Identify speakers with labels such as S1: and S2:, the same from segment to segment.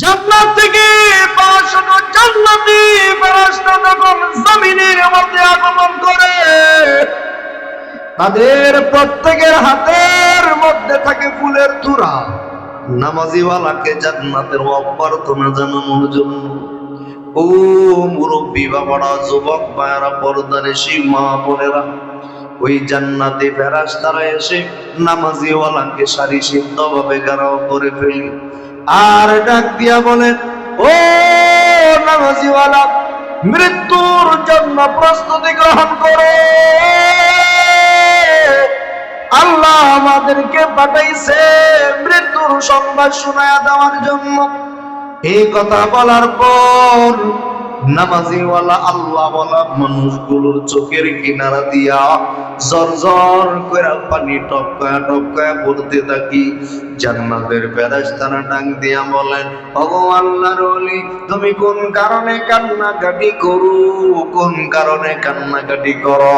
S1: জান্নাত থেকে জান্নাতি ফেরেশতা জমিনের মধ্যে আগমন করে, তাদের প্রত্যেকের হাতের মধ্যে থাকে ফুলের তুরা নামাজিওয়ালাকে জান্নাতের অভ্যর্থনা জানানোর জন্য ও মুরব্বী বাবারা যুবক মায়েরা পর্দারেশি মা বোনেরা, ওই জান্নাতে ফেরাস তারা এসে নামাজিওয়ালাকে সারি সিদ্ধ ভাবে গারাও করে ফেলি। আর ডাক দিয়া বলেন ও নামাজিওয়ালা, মৃত্যুর জন্য প্রস্তুতি গ্রহণ করে। আল্লাহ আমাদেরকে পাঠাইছে মৃত্যুর সংবাদ শোনায়া দেওয়ার জন্য। এই কথা বলার পর নামাজিওয়ালা মানুষগুলোর চোখের কিনারা দিয়া করে পানি টপকায়া টপকায়া থাকি। জান্নাতের দিয়া বলেন আল্লাহর ওলি, তুমি কোন কারণে কান্নাকাটি করো? কোন কারণে কান্নাকাটি করো?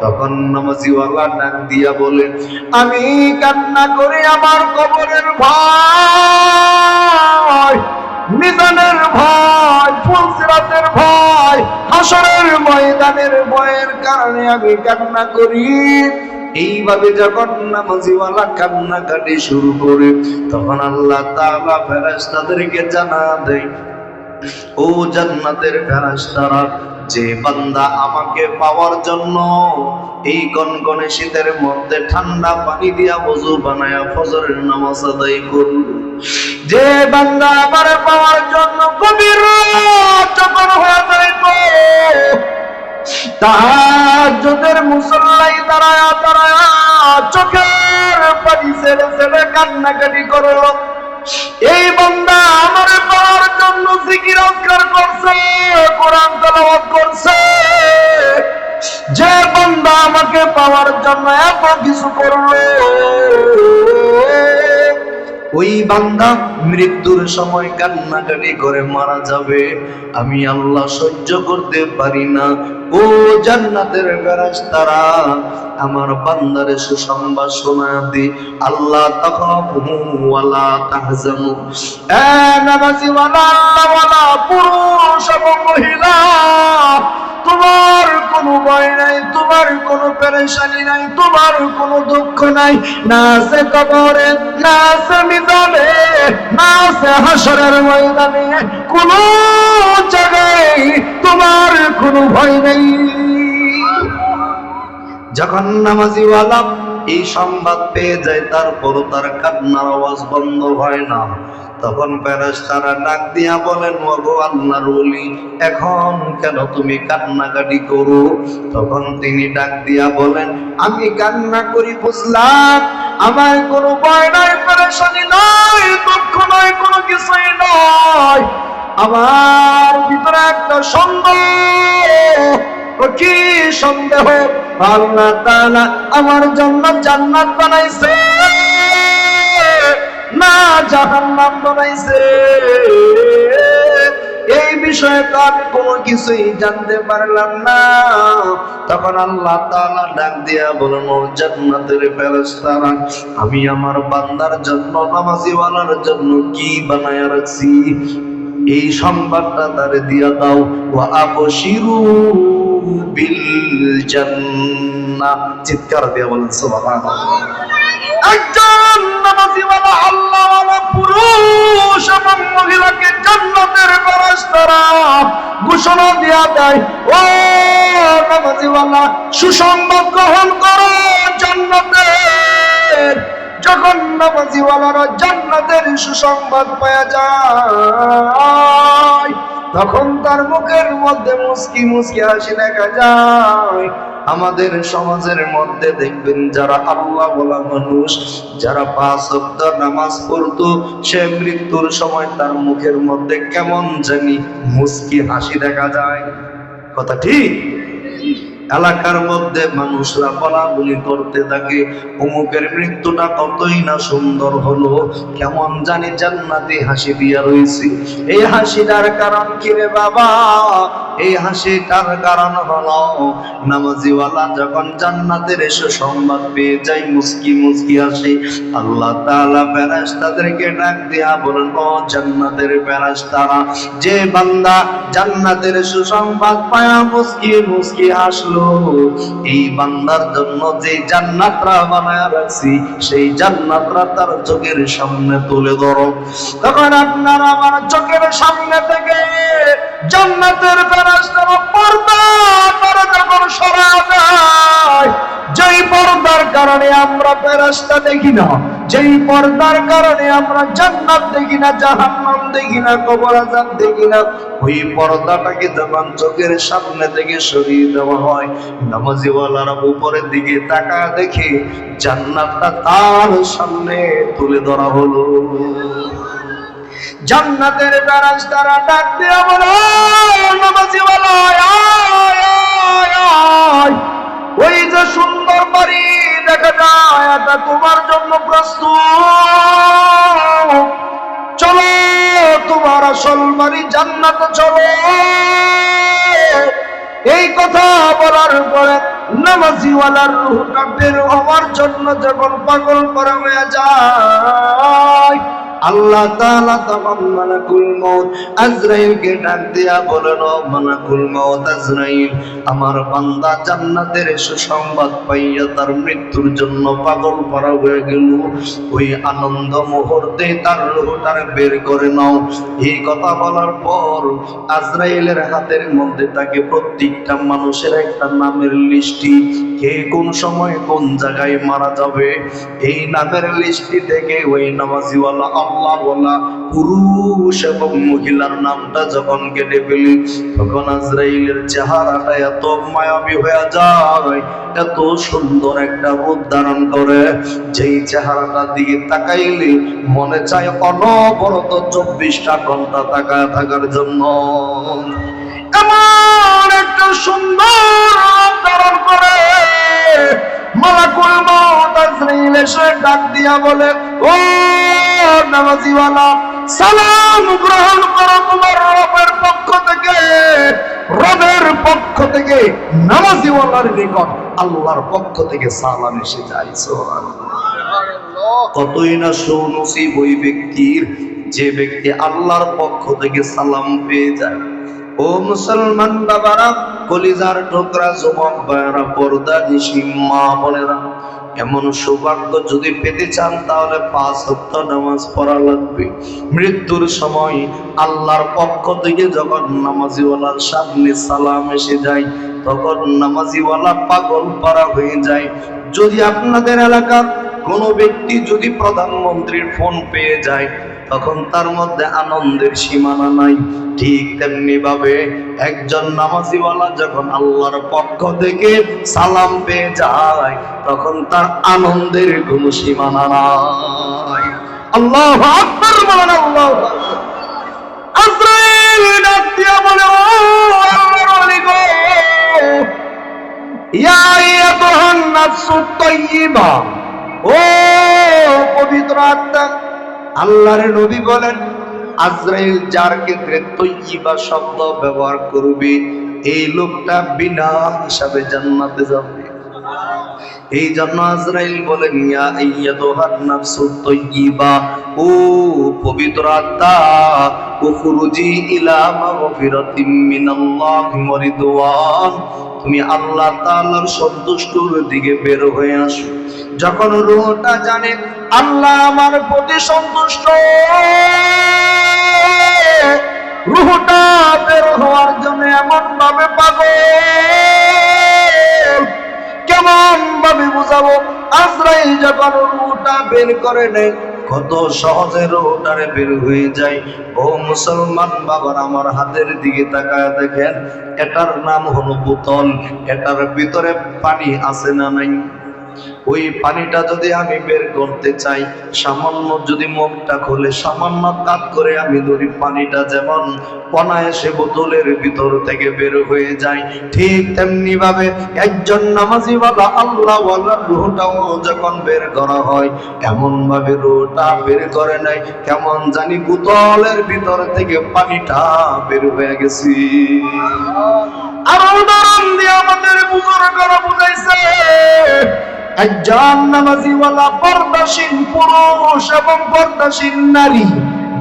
S1: তখন নামাজিওয়ালা ডাক দিয়া বলে, আমি কান্না করি আমার কবরের ভয় মিজানের ভয়, ফুলসিরাতের ভয়, হাসরের ময়দানের ভয়ের কারণে আমি কান্না করি। এইভাবে যখন নামাজিওয়ালা কান্নাকাটি শুরু করে, তখন আল্লাহ তাআলা ফেরেশতাদেরকে জানা দেয়, ও জান্নাতের ফেরেশতারা, যে বান্দা আমাকে পাওয়ার জন্য এই কনকনে শীতের মধ্যে ঠান্ডা পানি দিয়া বজু বানায়া ফজরের নামাজ আদায় করল। যে বান্দা আমার পাওয়ার জন্য গভীর যখন হয়ে যাইত মুসল্লাই দাঁড়ায়া দাঁড়ায়া চোখের পানি ছেড়ে ছেড়ে কান্নাকাটি করল। এই বান্দা আমার পাওয়ার জন্য জিকির আজকার করছে, কোরআন তেলাওয়াত করছে। যে বান্দা আমাকে পাওয়ার জন্য এত কিছু করল ওই বান্দা মৃত্যুর সময় কান্নাকাটি করে মারা যাবে। আমি আল্লাহ সহ্য করতে পারি না। ও জান্নাতের ফেরেশতারা, আমার বান্দারে সুসংবাদ শোনা দি। আল্লাহ তাখাফু তাহজানু। পুরুষ এবং মহিলা, তোমার কোনো ভয় নাই, তোমার কোনো পেরেশানি নাই, তোমার কোনো দুঃখ নাই। না আছে কবরে, না আছে মিজানে না আছে হাসরের ময়দানে, কোনো জায়গায় তোমার কোনো ভয় নেই। যখন নামাজিওয়ালা এই সংবাদ পেয়ে যায়, তারপরও তার কান্নার আওয়াজ বন্ধ হয় না। তখন ফেরেশতারা ডাক দিয়া বলেন, ওগো আল্লাহর ওলি, এখন কেন তুমি কান্নাকাটি করো? তখন তিনি ডাক দিয়া বলেন, আমি কান্না করি, বুঝলাম। আমার কোনো ভয় নাই পেরেশানি নাই, দুঃখ নাই, কোনো কিছুই নয় আমার ভিতরে একটা সন্দেহ কি সন্দেহ? আল্লাহ তাআলা আমার জন্য জান্নাত বানাইছে। না জাহান্নাম বানাইছে। এই বিষয়ে তো আমি কোনো কিছুই জানতে পারলাম না। তখন আল্লাহ তাআলা ডাক দিয়া বলেন ও জান্নাতের ফেরেশতারা, আমি আমার বান্দার জন্য, নামাজিওয়ালার জন্য কি বানায়া রাখছি? এই সংবাদটা তারে দিয়া দাও। ওয়া আবশিরু বিল জান্নাহ। চিৎকার দিয়া বলেন সুবহানাল্লাহ। একজন নামাজিওয়ালা, আল্লাহওয়ালা পুরুষ এবং মহিলাকে জান্নাতের ফেরেশতারা ঘোষণা দিয়া দেয়। ও সুসংবাদ গ্রহণ করো জান্নাতের যখন নামাজিওয়ালারা জান্নাতের সুসংবাদ পাওয়া যায়, তখন তার মুখের মধ্যে মুস্কি মুস্কি হাসি দেখা যায়। আমাদের সমাজের মধ্যে দেখবেন যারা আল্লাহ বলা মানুষ, যারা পাঁচ ওয়াক্ত নামাজ পড়তো, সে মৃত্যুর সময় তার মুখের মধ্যে কেমন জানি মুস্কি হাসি দেখা যায়। কথা ঠিক? এলাকার মধ্যে মানুষরা বলাবলি করতে থাকে। অমুকের মৃত্যুটা কতই না সুন্দর হলো। কেমন জানি জান্নাতি হাসি দিয়া রয়েছে এই হাসিটার কারণ কি রে বাবা? এই হাসিটার কারণ হলো, নামাজিওয়ালা যখন জান্নাতের এসে সংবাদ পেয়ে যায়, মুস্কি মুস্কি আসে আল্লাহ তাআলা ফেরেশতাদেরকে ডাক দিয়া বলেন, ও জান্নাতের ফেরেশতারা, যে বান্দা জান্নাতের সুসংবাদ পায়া মুস্কি মুস্কি হাসলো এই বান্দার জন্য যে জান্নাতরা বানায় রাখছি, সেই জান্নাতরা তার চোখের সামনে তুলে ধরো। তখন আপনার আমার চোখের সামনে থেকে জান্নাতের ফেরেশতারা পর্দা যখন সরা যায়, যেই পর্দার কারণে আমরা ফেরেশতা দেখি না। যেই পর্দার কারণে আমরা জান্নাত দেখি না, জাহান্নাম দেখি না কবর আজাব দেখি না, ওই পর্দাটাকে যখন চোখের সামনে থেকে সরিয়ে দেওয়া হয়, নামাজিওয়ালারা উপরের দিকে তাকা দেখে জান্নাতটা তার সামনে তুলে ধরা হলো জান্নাতের দ্বারাজ তারা ডাক দিয়ে বলো নামাজিওয়ালা। ওই যে এটা তোমার জন্য প্রস্তুত। চলো, তোমার আসল বাড়ি জান্নাত চলো। এই কথা বলার পরে নামাজিওয়ালার রুহটা বের হওয়ার জন্য যখন পাগল করা হয়ে যায়। আল্লাহ তাআলা তখন মালাকুল মউত আজরাইলকে ডাক দিয়া বলেন ও মালাকুল মউত আজরাইল, আমার বান্দা জান্নাতের সুসংবাদ পাইয়া তার মৃত্যুর জন্য পাগল করা হয়ে গেল। ওই আনন্দ মুহূর্তে তার রূহটার বের করে নাও। এই কথা বলার পর আজরাইলের হাতের মধ্যে তাকে প্রত্যেকটা মানুষের একটা নামের লিস্টি, কে কোন সময় কোন জায়গায় মারা যাবে, এই নামের লিস্টি থেকে ওই নামাজিওয়ালা আল্লাহ বলা পুরুষ এবং মহিলার নামটা যখন কেটে ফেলি, তখন আজরাইলের চেহারাটা এত মায়াবী হয়ে যায়, এত সুন্দর একটা রূপ ধারণ করে। যেই চেহারাটার দিকে তাকাইলে মনে চায় অনবরত চব্বিশটা ঘণ্টা তাকায় থাকার জন্য। এমন একটা সুন্দর রূপ ধারণ করে। মালাকুল মউত আজরাইল এসে ডাক দিয়া বলে ও নামাজিওয়ালা, সালাম গ্রহণ করো তোমার রবের পক্ষ থেকে। রবের পক্ষ থেকে নামাজিওয়ালার নিকট আল্লাহর পক্ষ থেকে সালাম এসে যায় কতই না সুনসিব ওই ব্যক্তির, যে ব্যক্তি আল্লাহর পক্ষ থেকে সালাম পেয়ে যায়। ও মুসলমান বাবারা, কলিজার টুকরা যুবক ভাইয়ারা পর্দা, নিশি, মা বোনেরা এমন সৌভাগ্য যদি পেতে চান, তাহলে পাঁচ সপ্তাহ নামাজ পড়া লাগবে। মৃত্যুর সময় আল্লাহর পক্ষ থেকে যখন নামাজিওয়ালার সামনে সালাম এসে যায়, তখন নামাজিওয়ালা পাগল পারা হয়ে যায়। যদি আপনাদের এলাকার কোনো ব্যক্তি যদি প্রধানমন্ত্রীর ফোন পেয়ে যায় তখন তার মধ্যে আনন্দের সীমানা নাই। ঠিক তেমনি ভাবে একজন নামাজিওয়ালা যখন আল্লাহর পক্ষ থেকে সালাম পেয়ে যায়, তখন তার আনন্দের কোনো সীমানা নাই। আল্লাহ আল্লাহ ও পবিত্র আত্মা আল্লাহর নবী বলেন, আজরাইল যার ক্ষেত্রে তৈবা শব্দ ব্যবহার করবে, এই লোকটা বিনা হিসাবে জান্নাতে যাবে। এই জন্য আজরাইল বলেন, ইয়া আইয়াতুহান তাইয়্যিবা ও পবিত্র আত্মা, উখরুজি ইলা মাগফিরাতিম মিনাল্লাহি তুমি আল্লাহ তাআলার সন্তুষ্টর দিকে বের হয়ে আসো। যখন রুহটা জানে, আল্লাহ আমার প্রতি সন্তুষ্ট। রুহটা বের হওয়ার জন্য এমন ভাবে পাগল। কেমন ভাবে বুঝাবো? আজরাইল যখন রুহটা বের করে নেয়, কত সহজে রোটারে বের হয়ে যায়। ও মুসলমান বাবার আমার হাতের দিকে তাকায় দেখেন, এটার নাম হলো বোতল এটার ভিতরে পানি আছে না নাই? ওই পানিটা যদি আমি বের করতে চাই সামান্য যদি মুখটা খুলে সামান্য কাত করে আমি ধরি পানিটা যেমন অনায়াসে বোতলের ভিতর থেকে বের হয়ে যায় ঠিক তেমনি ভাবে একজন নামাজি বাবা আল্লাহ রুহটাও যখন বের করা হয় এমন ভাবে রুহটা বের করে নাই কেমন জানি বোতলের ভিতর থেকে পানিটা বের হয়ে গেছি। আরও উদাহরণ দিয়ে আমাদের বুঝার করা বুঝাইছে পর্দাসীন পুরুষ এবং পর্দাসীন নারী।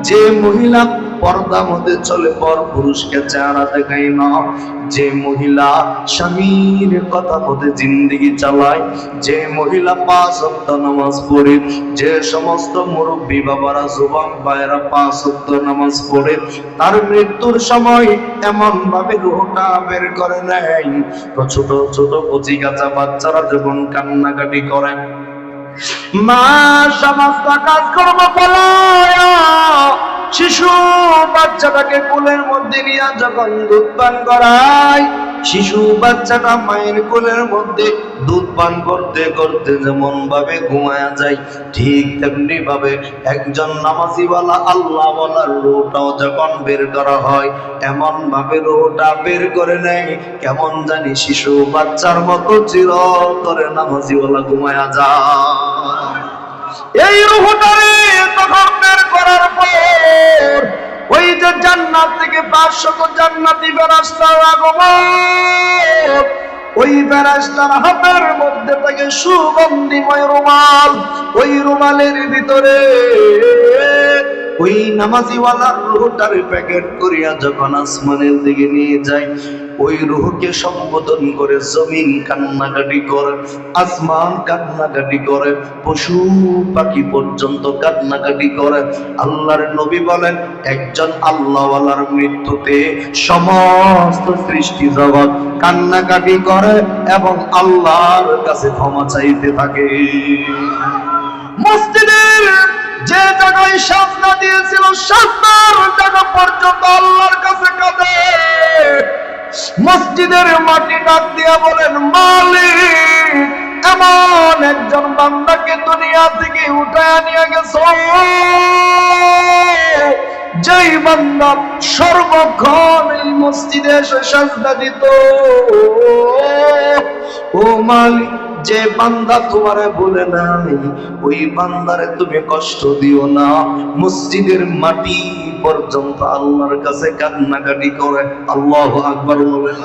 S1: যে মহিলা পর্দা মধ্যে চলে পর পুরুষকে চেহারা দেখাই না। যে মহিলা স্বামীর কথা মধ্যে জিন্দিগি চালায়, যে মহিলা পাঁচ অক্ত নামাজ পড়ে, যে সমস্ত মুরব্বী বাবারা যুবক ভাইয়েরা পাঁচ অক্ত নামাজ পড়ে, তার মৃত্যুর সময় এমন ভাবে রোহটা বের করে নেয়। তো ছোট ছোট কচি কাঁচা বাচ্চারা যখন কান্নাকাটি করে, মা, সমস্ত কাজকর্ম ফলায়া শিশু বাচ্চাটাকে কোলের মধ্যে নিয়ে যখন দুধ পান করায়, শিশু বাচ্চাটা মায়ের কোলের মধ্যে দুধ পান করতে করতে যেমন ভাবে ঘুমায়া যায়, ঠিক তেমনি ভাবে একজন নামাজিওয়ালা আল্লাহ বলার রোটাও যখন বের করা হয় এমন ভাবে রোটা বের করে নেয়, কেমন জানি শিশু বাচ্চার মতো চির করে নামাজিওয়ালা ঘুমায়া যায়। এই রুহটারে সুগন্ধিময় রুমাল। ওই রুমালের ভিতরে ওই নামাজিওয়ালার রুহটার প্যাকেট করিয়া যখন আসমানের দিকে নিয়ে যায় ওই রুহকে সম্বোধন করে জমিন কান্নাকাটি করে, আসমান কান্নাকাটি করে, পশু পাখি পর্যন্ত কান্নাকাটি করে। আল্লাহর নবী বলেন, একজন আল্লাহওয়ালার মৃত্যুতে সমস্ত সৃষ্টি জগৎ কান্নাকাটি করে এবং আল্লাহর কাছে ক্ষমা চাইতে থাকে। মসজিদের যে জায়গায় সাজনা দিয়েছিল সাজনার জায়গা পর্যন্ত আল্লাহর কাছে কাঁদে। মসজিদের মাটি ডাক দিয়া বলেন, মালিক, এমন একজন বান্দাকে দুনিয়া থেকে উঠায় নিয়ে গেছ? যেই বান্দা সর্বক্ষণ এই মসজিদে এসে সাজদা দিত। ও মালিক যে বান্দা তোমারে বলে নাই, ওই বান্দারে তুমি কষ্ট দিও না। মসজিদের মাটি পর্যন্ত আল্লাহর কাছে কান্নাকাটি করে। আল্লাহ আকবর বলেন